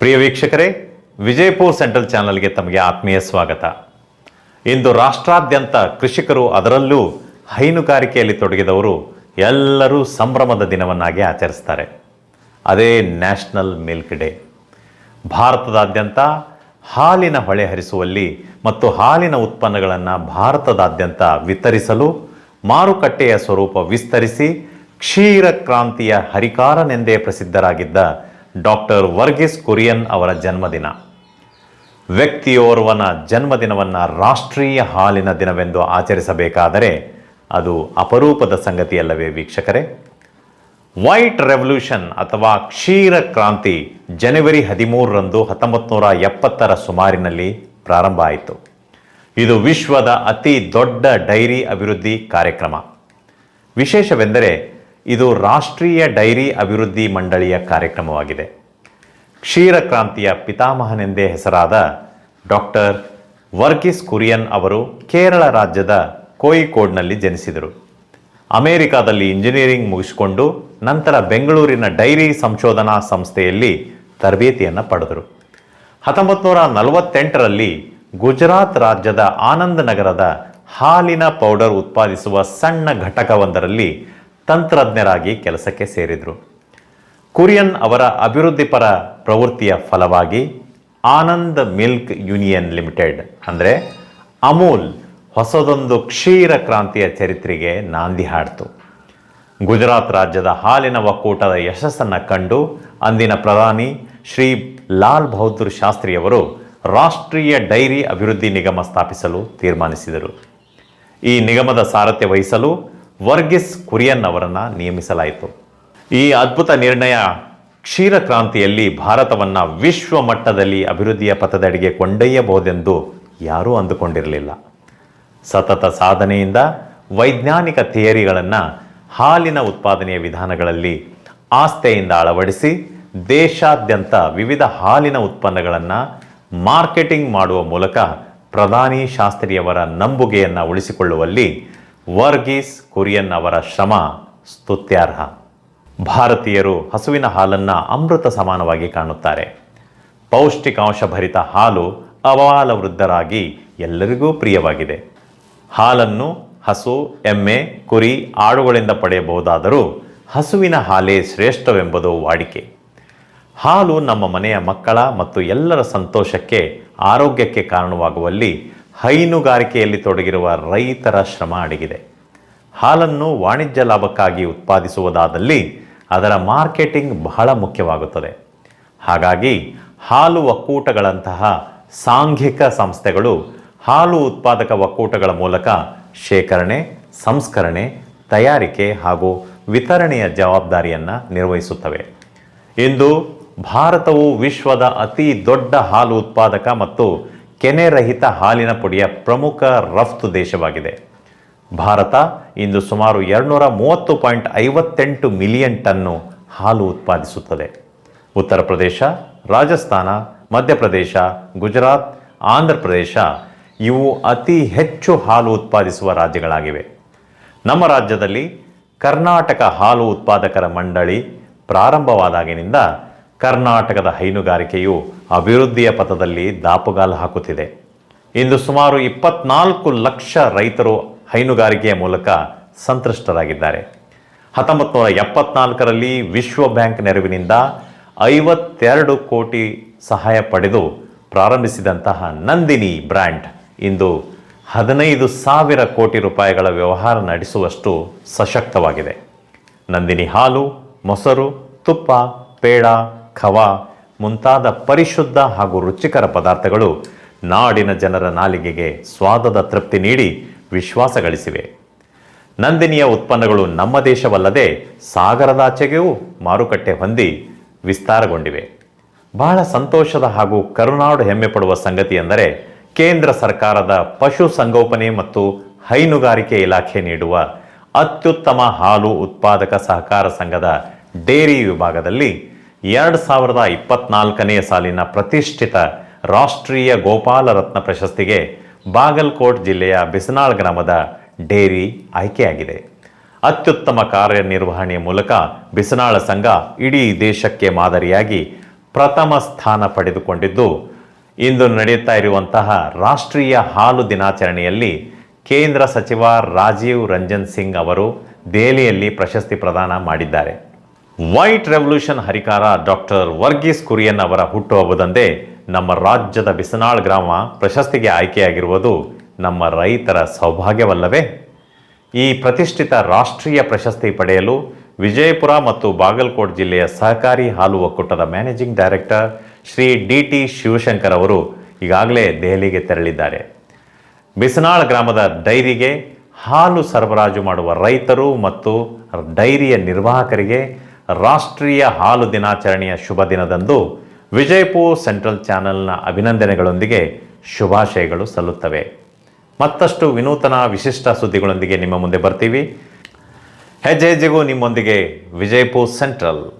ಪ್ರಿಯ ವೀಕ್ಷಕರೇ, ವಿಜಯಪುರ್ ಸೆಂಟ್ರಲ್ ಚಾನಲ್ಗೆ ತಮಗೆ ಆತ್ಮೀಯ ಸ್ವಾಗತ. ಇಂದು ರಾಷ್ಟ್ರಾದ್ಯಂತ ಕೃಷಿಕರು ಅದರಲ್ಲೂ ಹೈನುಗಾರಿಕೆಯಲ್ಲಿ ತೊಡಗಿದವರು ಎಲ್ಲರೂ ಸಂಭ್ರಮದ ದಿನವನ್ನಾಗಿ ಆಚರಿಸ್ತಾರೆ. ಅದೇ ನ್ಯಾಷನಲ್ ಮಿಲ್ಕ್ ಡೇ. ಭಾರತದಾದ್ಯಂತ ಹಾಲಿನ ಹೊಳೆ ಹರಿಸುವಲ್ಲಿ ಮತ್ತು ಹಾಲಿನ ಉತ್ಪನ್ನಗಳನ್ನು ಭಾರತದಾದ್ಯಂತ ವಿತರಿಸಲು ಮಾರುಕಟ್ಟೆಯ ಸ್ವರೂಪ ವಿಸ್ತರಿಸಿ ಕ್ಷೀರ ಕ್ರಾಂತಿಯ ಹರಿಕಾರನೆಂದೇ ಪ್ರಸಿದ್ಧರಾಗಿದ್ದ ಡಾಕ್ಟರ್ ವರ್ಗೀಸ್ ಕುರಿಯನ್ ಅವರ ಜನ್ಮದಿನ. ವ್ಯಕ್ತಿಯೋರ್ವನ ಜನ್ಮದಿನವನ್ನು ರಾಷ್ಟ್ರೀಯ ಹಾಲಿನ ದಿನವೆಂದು ಆಚರಿಸಬೇಕಾದರೆ ಅದು ಅಪರೂಪದ ಸಂಗತಿಯಲ್ಲವೇ ವೀಕ್ಷಕರೇ? ವೈಟ್ ರೆವಲ್ಯೂಷನ್ ಅಥವಾ ಕ್ಷೀರ ಕ್ರಾಂತಿ ಜನವರಿ ಹದಿಮೂರರಂದು ಹತ್ತೊಂಬತ್ತು ನೂರ ಎಪ್ಪತ್ತರ ಸುಮಾರಿನಲ್ಲಿ ಪ್ರಾರಂಭ ಆಯಿತು. ಇದು ವಿಶ್ವದ ಅತಿ ದೊಡ್ಡ ಡೈರಿ ಅಭಿವೃದ್ಧಿ ಕಾರ್ಯಕ್ರಮ. ವಿಶೇಷವೆಂದರೆ ಇದು ರಾಷ್ಟ್ರೀಯ ಡೈರಿ ಅಭಿವೃದ್ಧಿ ಮಂಡಳಿಯ ಕಾರ್ಯಕ್ರಮವಾಗಿದೆ. ಕ್ಷೀರ ಕ್ರಾಂತಿಯ ಪಿತಾಮಹನೆಂದೇ ಹೆಸರಾದ ಡಾಕ್ಟರ್ ವರ್ಗಿಸ್ ಕುರಿಯನ್ ಅವರು ಕೇರಳ ರಾಜ್ಯದ ಕೋಯಿಕೋಡ್ನಲ್ಲಿ ಜನಿಸಿದರು. ಅಮೆರಿಕಾದಲ್ಲಿ ಇಂಜಿನಿಯರಿಂಗ್ ಮುಗಿಸಿಕೊಂಡು ನಂತರ ಬೆಂಗಳೂರಿನ ಡೈರಿ ಸಂಶೋಧನಾ ಸಂಸ್ಥೆಯಲ್ಲಿ ತರಬೇತಿಯನ್ನು ಪಡೆದರು. ಹತ್ತೊಂಬತ್ತು ನೂರ ನಲವತ್ತೆಂಟರಲ್ಲಿ ಗುಜರಾತ್ ರಾಜ್ಯದ ಆನಂದ್ ನಗರದ ಹಾಲಿನ ಪೌಡರ್ ಉತ್ಪಾದಿಸುವ ಸಣ್ಣ ಘಟಕವೊಂದರಲ್ಲಿ ತಂತ್ರಜ್ಞರಾಗಿ ಕೆಲಸಕ್ಕೆ ಸೇರಿದರು. ಕುರಿಯನ್ ಅವರ ಅಭಿವೃದ್ಧಿಪರ ಪ್ರವೃತ್ತಿಯ ಫಲವಾಗಿ ಆನಂದ್ ಮಿಲ್ಕ್ ಯೂನಿಯನ್ ಲಿಮಿಟೆಡ್, ಅಂದರೆ ಅಮೂಲ್ ಹೊಸದೊಂದು ಕ್ಷೀರ ಕ್ರಾಂತಿಯ ಚರಿತ್ರೆಗೆ ನಾಂದಿ ಹಾಡ್ತು. ಗುಜರಾತ್ ರಾಜ್ಯದ ಹಾಲಿನ ಒಕ್ಕೂಟದ ಯಶಸ್ಸನ್ನು ಕಂಡು ಅಂದಿನ ಪ್ರಧಾನಿ ಶ್ರೀ ಲಾಲ್ ಬಹದ್ದೂರ್ ಶಾಸ್ತ್ರಿಯವರು ರಾಷ್ಟ್ರೀಯ ಡೈರಿ ಅಭಿವೃದ್ಧಿ ನಿಗಮ ಸ್ಥಾಪಿಸಲು ತೀರ್ಮಾನಿಸಿದರು. ಈ ನಿಗಮದ ಸಾರಥ್ಯ ವಹಿಸಲು ವರ್ಗಿಸ್ ಕುರಿಯನ್ ಅವರನ್ನು ನಿಯಮಿಸಲಾಯಿತು. ಈ ಅದ್ಭುತ ನಿರ್ಣಯ ಕ್ಷೀರ ಕ್ರಾಂತಿಯಲ್ಲಿ ಭಾರತವನ್ನು ವಿಶ್ವ ಮಟ್ಟದಲ್ಲಿ ಅಭಿವೃದ್ಧಿಯ ಪಥದಡಿಗೆ ಕೊಂಡೊಯ್ಯಬಹುದೆಂದು ಯಾರೂ ಅಂದುಕೊಂಡಿರಲಿಲ್ಲ. ಸತತ ಸಾಧನೆಯಿಂದ ವೈಜ್ಞಾನಿಕ ಥಿಯರಿಗಳನ್ನು ಹಾಲಿನ ಉತ್ಪಾದನೆಯ ವಿಧಾನಗಳಲ್ಲಿ ಆಸ್ಥೆಯಿಂದ ಅಳವಡಿಸಿ ದೇಶಾದ್ಯಂತ ವಿವಿಧ ಹಾಲಿನ ಉತ್ಪನ್ನಗಳನ್ನು ಮಾರ್ಕೆಟಿಂಗ್ ಮಾಡುವ ಮೂಲಕ ಪ್ರಧಾನಿ ಶಾಸ್ತ್ರಿಯವರ ನಂಬುಗೆಯನ್ನು ಉಳಿಸಿಕೊಳ್ಳುವಲ್ಲಿ ವರ್ಗೀಸ್ ಕುರಿಯನ್ ಅವರ ಶ್ರಮ, ಸ್ತುತ್ಯಾರ್ಹ. ಭಾರತೀಯರು ಹಸುವಿನ ಹಾಲನ್ನು ಅಮೃತ ಸಮಾನವಾಗಿ ಕಾಣುತ್ತಾರೆ. ಪೌಷ್ಟಿಕಾಂಶ ಭರಿತ ಹಾಲು ಅವಾಲ ವೃದ್ಧರಾಗಿ ಎಲ್ಲರಿಗೂ ಪ್ರಿಯವಾಗಿದೆ. ಹಾಲನ್ನು ಹಸು, ಎಮ್ಮೆ, ಕುರಿ, ಆಡುಗಳಿಂದ ಪಡೆಯಬಹುದಾದರೂ ಹಸುವಿನ ಹಾಲೇ ಶ್ರೇಷ್ಠವೆಂಬುದು ವಾಡಿಕೆ. ಹಾಲು ನಮ್ಮ ಮನೆಯ ಮಕ್ಕಳ ಮತ್ತು ಎಲ್ಲರ ಸಂತೋಷಕ್ಕೆ, ಆರೋಗ್ಯಕ್ಕೆ ಕಾರಣವಾಗುವಲ್ಲಿ ಹೈನುಗಾರಿಕೆಯಲ್ಲಿ ತೊಡಗಿರುವ ರೈತರ ಶ್ರಮ ಅಡಗಿದೆ. ಹಾಲನ್ನು ವಾಣಿಜ್ಯ ಲಾಭಕ್ಕಾಗಿ ಉತ್ಪಾದಿಸುವುದಾದಲ್ಲಿ ಅದರ ಮಾರ್ಕೆಟಿಂಗ್ ಬಹಳ ಮುಖ್ಯವಾಗುತ್ತದೆ. ಹಾಗಾಗಿ ಹಾಲು ಒಕ್ಕೂಟಗಳಂತಹ ಸಾಂಘಿಕ ಸಂಸ್ಥೆಗಳು ಹಾಲು ಉತ್ಪಾದಕ ಒಕ್ಕೂಟಗಳ ಮೂಲಕ ಶೇಖರಣೆ, ಸಂಸ್ಕರಣೆ, ತಯಾರಿಕೆ ಹಾಗೂ ವಿತರಣೆಯ ಜವಾಬ್ದಾರಿಯನ್ನು ನಿರ್ವಹಿಸುತ್ತವೆ. ಇಂದು ಭಾರತವು ವಿಶ್ವದ ಅತಿ ದೊಡ್ಡ ಹಾಲು ಉತ್ಪಾದಕ ಮತ್ತು ಕೆನೆರಹಿತ ಹಾಲಿನ ಪುಡಿಯ ಪ್ರಮುಖ ರಫ್ತು ದೇಶವಾಗಿದೆ. ಭಾರತ ಇಂದು ಸುಮಾರು ಎರಡುನೂರ ಮೂವತ್ತು ಪಾಯಿಂಟ್ ಐವತ್ತೆಂಟು ಮಿಲಿಯನ್ ಟನ್ನು ಹಾಲು ಉತ್ಪಾದಿಸುತ್ತದೆ. ಉತ್ತರ ಪ್ರದೇಶ, ರಾಜಸ್ಥಾನ, ಮಧ್ಯಪ್ರದೇಶ, ಗುಜರಾತ್, ಆಂಧ್ರ ಪ್ರದೇಶ ಇವು ಅತಿ ಹೆಚ್ಚು ಹಾಲು ಉತ್ಪಾದಿಸುವ ರಾಜ್ಯಗಳಾಗಿವೆ. ನಮ್ಮ ರಾಜ್ಯದಲ್ಲಿ ಕರ್ನಾಟಕ ಹಾಲು ಉತ್ಪಾದಕರ ಮಂಡಳಿ ಪ್ರಾರಂಭವಾದಾಗಿನಿಂದ ಕರ್ನಾಟಕದ ಹೈನುಗಾರಿಕೆಯು ಅಭಿವೃದ್ಧಿಯ ಪಥದಲ್ಲಿ ದಾಪುಗಾಲು ಹಾಕುತ್ತಿದೆ. ಇಂದು ಸುಮಾರು ಇಪ್ಪತ್ನಾಲ್ಕು ಲಕ್ಷ ರೈತರು ಹೈನುಗಾರಿಕೆಯ ಮೂಲಕ ಸಂತೃಷ್ಟರಾಗಿದ್ದಾರೆ ಹತ್ತೊಂಬತ್ತು ನೂರ ಎಪ್ಪತ್ನಾಲ್ಕರಲ್ಲಿ ವಿಶ್ವ ಬ್ಯಾಂಕ್ ನೆರವಿನಿಂದ ಐವತ್ತೆರಡು ಕೋಟಿ ಸಹಾಯ ಪಡೆದು ಪ್ರಾರಂಭಿಸಿದಂತಹ ನಂದಿನಿ ಬ್ರ್ಯಾಂಡ್ ಇಂದು ಹದಿನೈದು ಸಾವಿರ ಕೋಟಿ ರೂಪಾಯಿಗಳ ವ್ಯವಹಾರ ನಡೆಸುವಷ್ಟು ಸಶಕ್ತವಾಗಿದೆ. ನಂದಿನಿ ಹಾಲು, ಮೊಸರು, ತುಪ್ಪ, ಪೇಡ ಖವಾ ಮುಂತಾದ ಪರಿಶುದ್ಧ ಹಾಗೂ ರುಚಿಕರ ಪದಾರ್ಥಗಳು ನಾಡಿನ ಜನರ ನಾಲಿಗೆಗೆ ಸ್ವಾದದ ತೃಪ್ತಿ ನೀಡಿ ವಿಶ್ವಾಸ ಗಳಿಸಿವೆ. ನಂದಿನಿಯ ಉತ್ಪನ್ನಗಳು ನಮ್ಮ ದೇಶವಲ್ಲದೆ ಸಾಗರದಾಚೆಗೂ ಮಾರುಕಟ್ಟೆ ಹೊಂದಿ ವಿಸ್ತಾರಗೊಂಡಿವೆ. ಬಹಳ ಸಂತೋಷದ ಹಾಗೂ ಕರುನಾಡು ಹೆಮ್ಮೆ ಪಡುವ ಸಂಗತಿ ಎಂದರೆ ಕೇಂದ್ರ ಸರ್ಕಾರದ ಪಶು ಸಂಗೋಪನೆ ಮತ್ತು ಹೈನುಗಾರಿಕೆ ಇಲಾಖೆ ನೀಡುವ ಅತ್ಯುತ್ತಮ ಹಾಲು ಉತ್ಪಾದಕ ಸಹಕಾರ ಸಂಘದ ಡೇರಿ ವಿಭಾಗದಲ್ಲಿ ಎರಡು ಸಾವಿರದ ಇಪ್ಪತ್ನಾಲ್ಕನೆಯ ಸಾಲಿನ ಪ್ರತಿಷ್ಠಿತ ರಾಷ್ಟ್ರೀಯ ಗೋಪಾಲ ರತ್ನ ಪ್ರಶಸ್ತಿಗೆ ಬಾಗಲ್ಕೋಟ್ ಜಿಲ್ಲೆಯ ಬಿಸನಾಳ್ ಗ್ರಾಮದ ಡೇರಿ ಆಯ್ಕೆಯಾಗಿದೆ. ಅತ್ಯುತ್ತಮ ಕಾರ್ಯನಿರ್ವಹಣೆಯ ಮೂಲಕ ಬಿಸನಾಳ ಸಂಘ ಇಡೀ ದೇಶಕ್ಕೆ ಮಾದರಿಯಾಗಿ ಪ್ರಥಮ ಸ್ಥಾನ ಪಡೆದುಕೊಂಡಿದ್ದು, ಇಂದು ನಡೆಯುತ್ತಾ ಇರುವಂತಹ ರಾಷ್ಟ್ರೀಯ ಹಾಲು ದಿನಾಚರಣೆಯಲ್ಲಿ ಕೇಂದ್ರ ಸಚಿವ ರಾಜೀವ್ ರಂಜನ್ ಸಿಂಗ್ ಅವರು ದೆಹಲಿಯಲ್ಲಿ ಪ್ರಶಸ್ತಿ ಪ್ರದಾನ ಮಾಡಿದ್ದಾರೆ. ವೈಟ್ ರೆವಲ್ಯೂಷನ್ ಹರಿಕಾರ ಡಾಕ್ಟರ್ ವರ್ಗೀಸ್ ಕುರಿಯನ್ ಅವರ ಹುಟ್ಟುಹಬ್ಬದಂದೇ ನಮ್ಮ ರಾಜ್ಯದ ಬಿಸನಾಳ್ ಗ್ರಾಮ ಪ್ರಶಸ್ತಿಗೆ ಆಯ್ಕೆಯಾಗಿರುವುದು ನಮ್ಮ ರೈತರ ಸೌಭಾಗ್ಯವಲ್ಲವೇ? ಈ ಪ್ರತಿಷ್ಠಿತ ರಾಷ್ಟ್ರೀಯ ಪ್ರಶಸ್ತಿ ಪಡೆಯಲು ವಿಜಯಪುರ ಮತ್ತು ಬಾಗಲಕೋಟ್ ಜಿಲ್ಲೆಯ ಸಹಕಾರಿ ಹಾಲು ಒಕ್ಕೂಟದ managing director Shri D T Shivashankar ಅವರು ಈಗಾಗಲೇ ದೆಹಲಿಗೆ ತೆರಳಿದ್ದಾರೆ. ಬಿಸನಾಳ್ ಗ್ರಾಮದ ಡೈರಿಗೆ ಹಾಲು ಸರಬರಾಜು ಮಾಡುವ ರೈತರು ಮತ್ತು ಡೈರಿಯ ನಿರ್ವಾಹಕರಿಗೆ ರಾಷ್ಟ್ರೀಯ ಹಾಲು ದಿನಾಚರಣೆಯ ಶುಭ ದಿನದಂದು ವಿಜಯಪುರ್ ಸೆಂಟ್ರಲ್ ಚಾನೆಲ್ನ ಅಭಿನಂದನೆಗಳೊಂದಿಗೆ ಶುಭಾಶಯಗಳು ಸಲ್ಲುತ್ತವೆ. ಮತ್ತಷ್ಟು ವಿನೂತನ ವಿಶಿಷ್ಟ ಸುದ್ದಿಗಳೊಂದಿಗೆ ನಿಮ್ಮ ಮುಂದೆ ಬರ್ತೀವಿ. ಹೆಜ್ಜೆ ಹೆಜ್ಜೆಗೂ ನಿಮ್ಮೊಂದಿಗೆ ವಿಜಯಪುರ್ ಸೆಂಟ್ರಲ್.